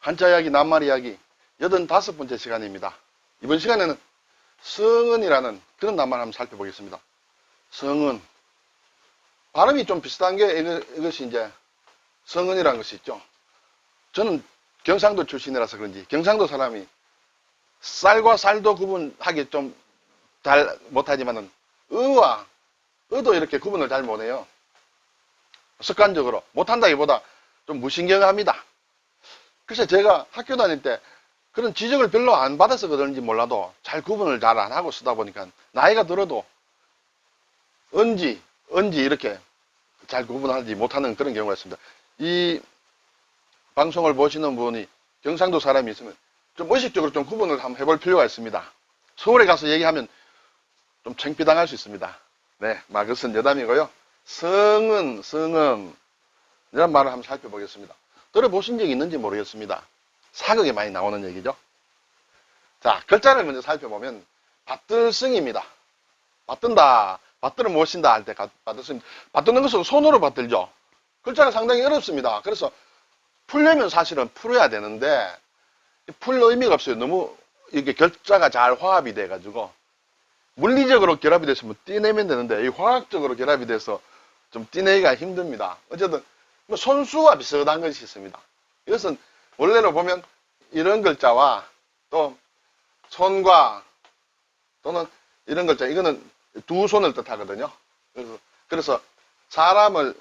한자 이야기, 낱말 이야기, 85번째 시간입니다. 이번 시간에는 성은이라는 그런 낱말 한번 살펴보겠습니다. 성은. 발음이 좀 비슷한 게 이것이 이제 성은이라는 것이 있죠. 저는 경상도 출신이라서 그런지 경상도 사람이 쌀과 쌀도 구분하기 좀 잘 못하지만은 의와 의도 이렇게 구분을 잘 못해요. 습관적으로 못한다기보다 좀 무신경합니다. 그래서 제가 학교 다닐 때 그런 지적을 별로 안 받아서 그런지 몰라도 잘 구분을 잘 안 하고 쓰다 보니까 나이가 들어도 언지, 언지 이렇게 잘 구분하지 못하는 그런 경우가 있습니다. 이 방송을 보시는 분이 경상도 사람이 있으면 좀 의식적으로 좀 구분을 한번 해볼 필요가 있습니다. 서울에 가서 얘기하면 좀 창피당할 수 있습니다. 네, 막 그것은 여담이고요. 성은, 성은 이런 말을 한번 살펴보겠습니다. 들어보신 적이 있는지 모르겠습니다. 사극에 많이 나오는 얘기죠. 자, 글자를 먼저 살펴보면 받들승입니다. 받든다, 받들어 모신다 할 때 받들승. 받드는 것은 손으로 받들죠. 글자가 상당히 어렵습니다. 그래서 풀려면 사실은 풀어야 되는데 풀 의미가 없어요. 너무 이게 글자가 잘 화합이 돼가지고 물리적으로 결합이 됐으면 떼내면 되는데 이 화학적으로 결합이 돼서 좀 떼내기가 힘듭니다. 어쨌든 뭐 손수와 비슷한 것이 있습니다. 이것은 원래로 보면 이런 글자와 또 손과 또는 이런 글자 이거는 두 손을 뜻하거든요. 그래서, 그래서 사람을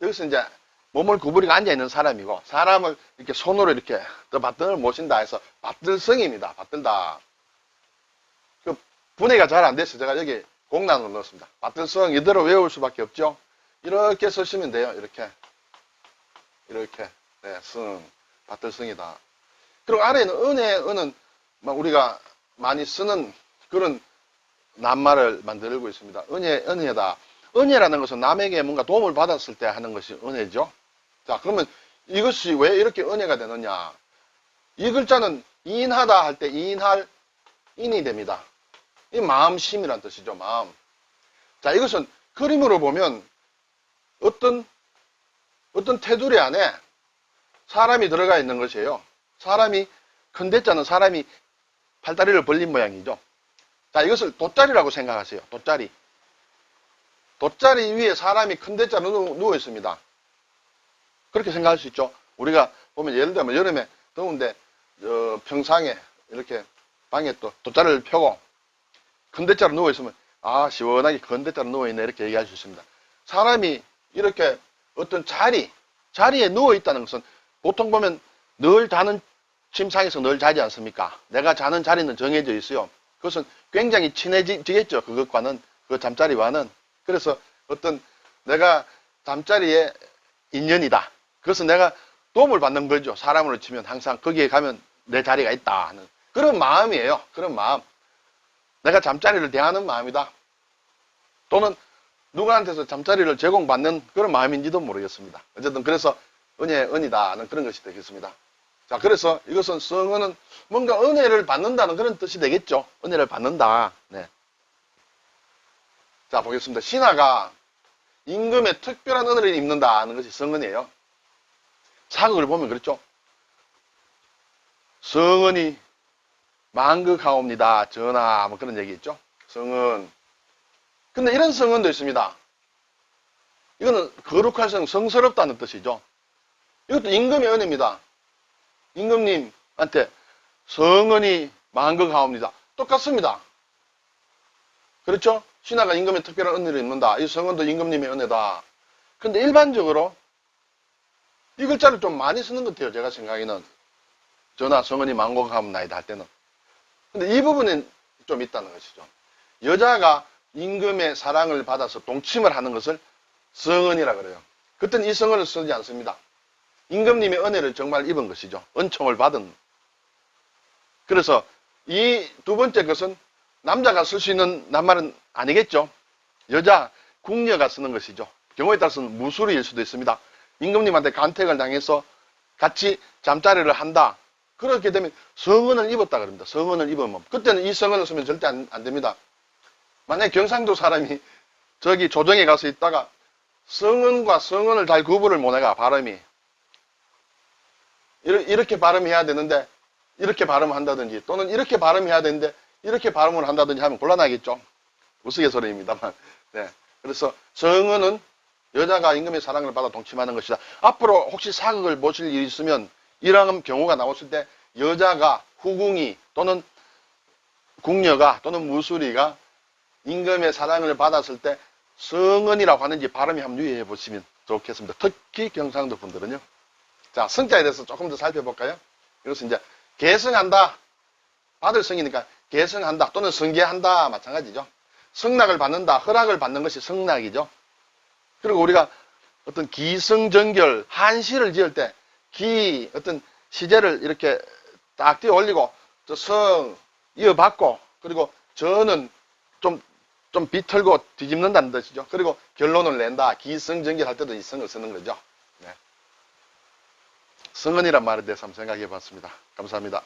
여기서 이제 몸을 구부리고 앉아 있는 사람이고 사람을 이렇게 손으로 이렇게 또 받들어 모신다 해서 받들성입니다. 받들다. 그 분해가 잘 안 돼서 제가 여기 공란으로 넣었습니다. 받들성 이대로 외울 수밖에 없죠. 이렇게 쓰시면 돼요. 이렇게 이렇게 네, 승 받들성이다. 그리고 아래에는 은혜 은은 막 우리가 많이 쓰는 그런 낱말을 만들고 있습니다. 은혜 은혜다. 은혜라는 것은 남에게 뭔가 도움을 받았을 때 하는 것이 은혜죠. 자, 그러면 이것이 왜 이렇게 은혜가 되느냐? 이 글자는 인하다 할 때 인할 인이 됩니다. 이 마음심이란 뜻이죠, 마음. 자, 이것은 그림으로 보면 어떤 어떤 테두리 안에 사람이 들어가 있는 것이에요. 사람이 큰 대자는 사람이 팔다리를 벌린 모양이죠. 자, 이것을 돗자리라고 생각하세요. 돗자리. 돗자리 위에 사람이 큰 대자로 누- 누워 있습니다. 그렇게 생각할 수 있죠. 우리가 보면 예를 들면 여름에 더운데 어, 평상에 이렇게 방에 또 돗자리를 펴고 큰 대자로 누워 있으면 아 시원하게 큰 대자로 누워 있네 이렇게 얘기할 수 있습니다. 사람이 이렇게 어떤 자리 자리에 누워 있다는 것은 보통 보면 늘 자는 침상에서 늘 자지 않습니까? 내가 자는 자리는 정해져 있어요. 그것은 굉장히 친해지겠죠. 그것과는 그 잠자리와는 그래서 어떤 내가 잠자리에 인연이다. 그것은 내가 도움을 받는 거죠. 사람으로 치면 항상 거기에 가면 내 자리가 있다 하는 그런 마음이에요. 그런 마음. 내가 잠자리를 대하는 마음이다. 또는 누구한테서 잠자리를 제공받는 그런 마음인지도 모르겠습니다. 어쨌든 그래서 은혜, 은이다는 그런 것이 되겠습니다. 자, 그래서 이것은 성은은 뭔가 은혜를 받는다는 그런 뜻이 되겠죠. 은혜를 받는다. 네. 자, 보겠습니다. 신하가 임금의 특별한 은혜를 입는다는 것이 성은이에요. 사극을 보면 그렇죠. 성은이 만극하옵니다. 전하, 뭐 그런 얘기 있죠. 성은. 근데 이런 성은도 있습니다. 이거는 거룩한 성, 성스럽다는 뜻이죠. 이것도 임금의 은혜입니다. 임금님한테 성은이 만극하옵니다. 똑같습니다. 그렇죠? 신하가 임금의 특별한 은혜를 입는다. 이 성은도 임금님의 은혜다. 근데 일반적으로 이 글자를 좀 많이 쓰는 것 같아요. 제가 생각에는. 전하 성은이 만극하옵나이다 할 때는. 근데 이 부분은 좀 있다는 것이죠. 여자가 임금의 사랑을 받아서 동침을 하는 것을 성은이라 그래요. 그때는 이 성은을 쓰지 않습니다. 임금님의 은혜를 정말 입은 것이죠. 은총을 받은. 그래서 이 두 번째 것은 남자가 쓸 수 있는 낱말은 아니겠죠. 여자, 궁녀가 쓰는 것이죠. 경우에 따라서는 무술일 수도 있습니다. 임금님한테 간택을 당해서 같이 잠자리를 한다. 그렇게 되면 성은을 입었다 그럽니다. 성은을 입으면. 그때는 이 성은을 쓰면 절대 안, 안 됩니다. 만약에 경상도 사람이 저기 조정에 가서 있다가 성은과 성은을 잘 구분을 못해가 발음이 이렇- 이렇게 발음해야 되는데 이렇게 발음한다든지 또는 이렇게 발음해야 되는데 이렇게 발음을 한다든지 하면 곤란하겠죠. 우스갯소리입니다만. 네. 그래서 성은은 여자가 임금의 사랑을 받아 동침하는 것이다. 앞으로 혹시 사극을 보실 일이 있으면 이런 경우가 나왔을 때 여자가 후궁이 또는 궁녀가 또는 무술이가 임금의 사랑을 받았을 때 성은이라고 하는지 발음이 한번 유의해 보시면 좋겠습니다. 특히 경상도 분들은요. 자, 성자에 대해서 조금 더 살펴볼까요? 이것은 이제 계승한다. 받을 성이니까 계승한다 또는 성계한다 마찬가지죠. 성낙을 받는다, 허락을 받는 것이 성낙이죠. 그리고 우리가 어떤 기성정결, 한시를 지을 때 기, 어떤 시제를 이렇게 딱 띄어 올리고 저성 이어받고 그리고 저는 좀, 좀 비틀고 뒤집는다는 뜻이죠. 그리고 결론을 낸다. 기성정결 할 때도 이 성을 쓰는 거죠. 네. 성은이란 말에 대해서 한번 생각해 봤습니다. 감사합니다.